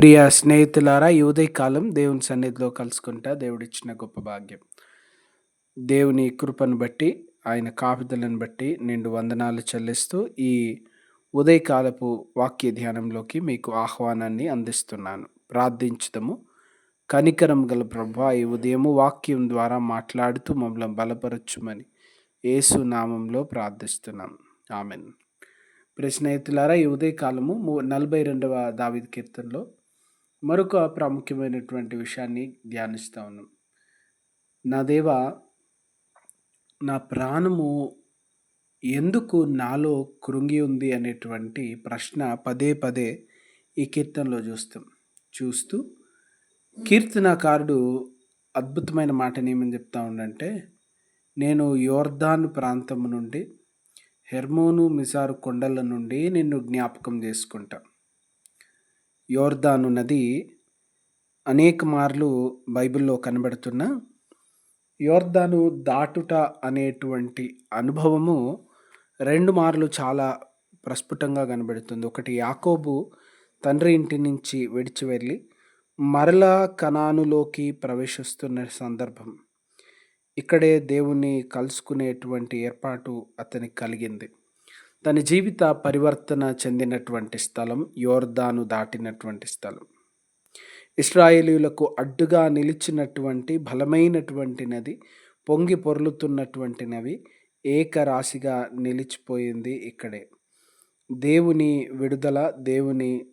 ప్రియ స్నేహితులారా ఈ ఉదయకాలం దేవుని సన్నిధిలో కలుసుకుంటా దేవుడిచ్చిన గొప్ప భాగ్యం. దేవుని కృపను బట్టి ఆయన కాపుదలను బట్టి నిండు వందనాలు చెల్లిస్తూ ఈ ఉదయకాలపు వాక్య ధ్యానంలోకి మీకు ఆహ్వానాన్ని అందిస్తున్నాను. ప్రార్థించుదము. కనికరం గల ప్రభా ఈ ఉదయము వాక్యం ద్వారా మాట్లాడుతూ మమ్మల్ని బలపరచుమని యేసు నామంలో ప్రార్థిస్తున్నాం. ఆమెన్. ప్రియ స్నేహితులారా ఈ ఉదయకాలము నలభై రెండవ దావిద్ కీర్తనలో మరొక ప్రాముఖ్యమైనటువంటి విషయాన్ని ధ్యానిస్తూ ఉన్నాం. నా దేవ నా ప్రాణము ఎందుకు నాలో కృంగి ఉంది అనేటువంటి ప్రశ్న పదే పదే ఈ కీర్తనలో చూస్తాం. చూస్తూ కీర్తనకారుడు అద్భుతమైన మాటని ఏమని చెప్తా ఉండంటే నేను యోర్ధాన్ ప్రాంతం నుండి హెర్మోను మిసారు కొండల నుండి నిన్ను జ్ఞాపకం చేసుకుంటా. యోర్దాను నది అనేక మార్లు బైబిల్లో కనబడుతున్న యోర్దాను దాటుట అనేటువంటి అనుభవము రెండు మార్లు చాలా ప్రస్ఫుటంగా కనబడుతుంది. ఒకటి యాకోబు తండ్రి ఇంటి నుంచి విడిచి వెళ్ళి మరలా కణానులోకి ప్రవేశిస్తున్న సందర్భం. ఇక్కడే దేవుణ్ణి కలుసుకునేటువంటి ఏర్పాటు అతనికి కలిగింది. తన జీవిత పరివర్తన చెందినటువంటి స్థలం యోర్దాను దాటినటువంటి స్థలం. ఇస్రాయేలీలకు అడ్డుగా నిలిచినటువంటి బలమైనటువంటి నది పొంగి పొర్లుతున్నటువంటి నది ఏకరాశిగా నిలిచిపోయింది ఇక్కడే. దేవుని విడుదల దేవుని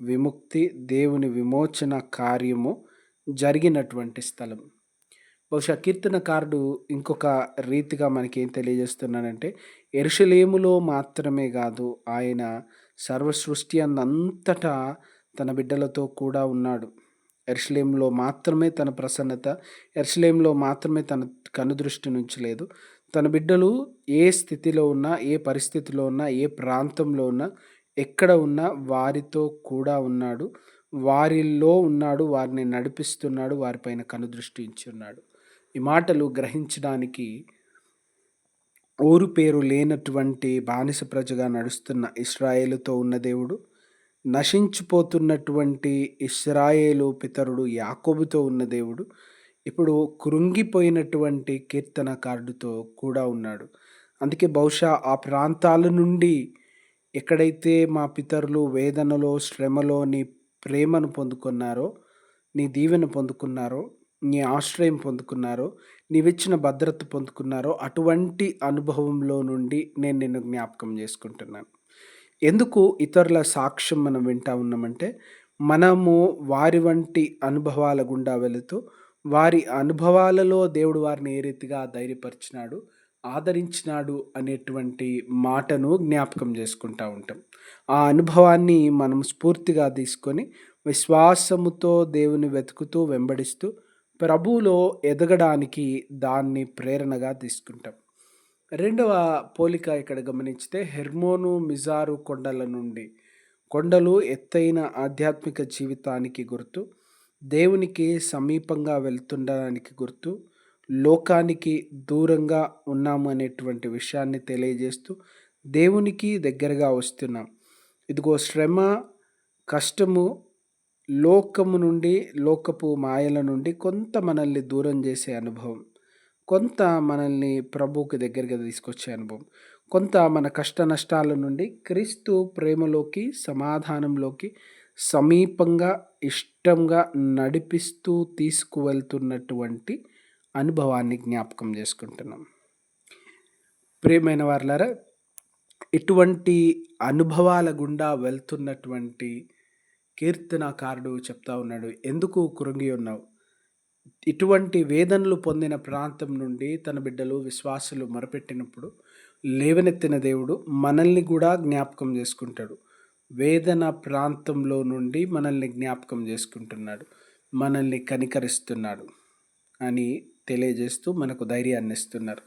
విముక్తి దేవుని విమోచన కార్యము జరిగినటువంటి స్థలం. బహుశా కీర్తనకారుడు ఇంకొక రీతిగా మనకి ఏం తెలియజేస్తున్నానంటే ఎరుషలేములో మాత్రమే కాదు ఆయన సర్వ సృష్టి తన బిడ్డలతో కూడా ఉన్నాడు. ఎరుషలేంలో మాత్రమే తన ప్రసన్నత ఎరుషలేంలో మాత్రమే తన కనుదృష్టి నుంచి లేదు. తన బిడ్డలు ఏ స్థితిలో ఉన్నా ఏ పరిస్థితిలో ఉన్నా ఏ ప్రాంతంలో ఉన్నా ఎక్కడ ఉన్నా వారితో కూడా ఉన్నాడు. వారిలో ఉన్నాడు వారిని నడిపిస్తున్నాడు వారిపైన కనుదృష్టి ఇచ్చి ఉన్నాడు ఈ మాటలు గ్రహించడానికి ఊరు పేరు లేనటువంటి బానిస ప్రజగా నడుస్తున్న ఇస్రాయేలుతో ఉన్న దేవుడు నశించిపోతున్నటువంటి ఇస్రాయేలు పితరుడు యాకోబుతో ఉన్న దేవుడు ఇప్పుడు కృంగిపోయినటువంటి కీర్తనకారుడితో కూడా ఉన్నాడు. అందుకే బహుశా ఆ ప్రాంతాల నుండి ఎక్కడైతే మా పితరులు వేదనలో శ్రమలో నీ ప్రేమను పొందుకున్నారో నీ దీవెన పొందుకున్నారో నీ ఆశ్రయం పొందుకున్నారో నీవిచ్చిన భద్రత పొందుకున్నారో అటువంటి అనుభవంలో నుండి నేను నిన్ను జ్ఞాపకం చేసుకుంటున్నాను. ఎందుకు ఇతరుల సాక్ష్యం మనం వింటా ఉన్నామంటే మనము వారి వంటి అనుభవాల గుండా వెళుతూ వారి అనుభవాలలో దేవుడు వారిని ఏ రీతిగా ధైర్యపరిచినాడు ఆదరించినాడు అనేటువంటి మాటను జ్ఞాపకం చేసుకుంటూ ఉంటాం. ఆ అనుభవాన్ని మనం స్ఫూర్తిగా తీసుకొని విశ్వాసముతో దేవుని వెతుకుతూ వెంబడిస్తూ ప్రభువులో ఎదగడానికి దాన్ని ప్రేరణగా తీసుకుంటాం. రెండవ పోలిక ఇక్కడ గమనించితే హెర్మోను మిజారు కొండల నుండి. కొండలు ఎత్తైన ఆధ్యాత్మిక జీవితానికి గుర్తు దేవునికి సమీపంగా వెళ్తుండడానికి గుర్తు లోకానికి దూరంగా ఉన్నాము అనేటువంటి విషయాన్ని తెలియజేస్తూ దేవునికి దగ్గరగా వస్తున్నాం. ఇదిగో శ్రమ కష్టము లోకము నుండి లోకపు మాయల నుండి కొంత మనల్ని దూరం చేసే అనుభవం కొంత మనల్ని ప్రభువుకి దగ్గరగా తీసుకొచ్చే అనుభవం కొంత మన కష్ట నష్టాల నుండి క్రీస్తు ప్రేమలోకి సమాధానంలోకి సమీపంగా ఇష్టంగా నడిపిస్తూ తీసుకువెళ్తున్నటువంటి అనుభవాన్ని జ్ఞాపకం చేసుకుంటున్నాం. ప్రియమైన వారులారా ఇటువంటి అనుభవాల గుండా వెళ్తున్నటువంటి కీర్తనకారుడు చెప్తా ఉన్నాడు ఎందుకు కృంగి ఉన్నావు? ఇటువంటి వేదనలు పొందిన ప్రాంతం నుండి తన బిడ్డలు విశ్వాసులు మొరపెట్టినప్పుడు లేవనెత్తిన దేవుడు మనల్ని కూడా జ్ఞాపకం చేసుకుంటాడు. వేదన ప్రాంతంలో నుండి మనల్ని జ్ఞాపకం చేసుకుంటున్నాడు మనల్ని కనికరిస్తున్నాడు అని తెలియజేస్తూ మనకు ధైర్యాన్ని ఇస్తున్నారు.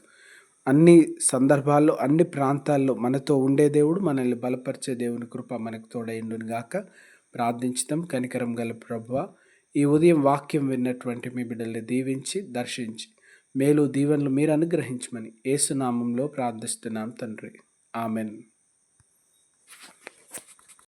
అన్ని సందర్భాల్లో అన్ని ప్రాంతాల్లో మనతో ఉండే దేవుడు మనల్ని బలపరిచే దేవుని కృప మనకు తోడైండును గాక ప్రార్థించుతాం. కనికరం గల ప్రభు ఈ ఉదయం వాక్యం విన్నటువంటి మీ బిడ్డల్ని దీవించి దర్శించి మేలు దీవెనలు మీరు అనుగ్రహించమని ఏసునామంలో ప్రార్థిస్తున్నాం తండ్రి. ఆమెన్.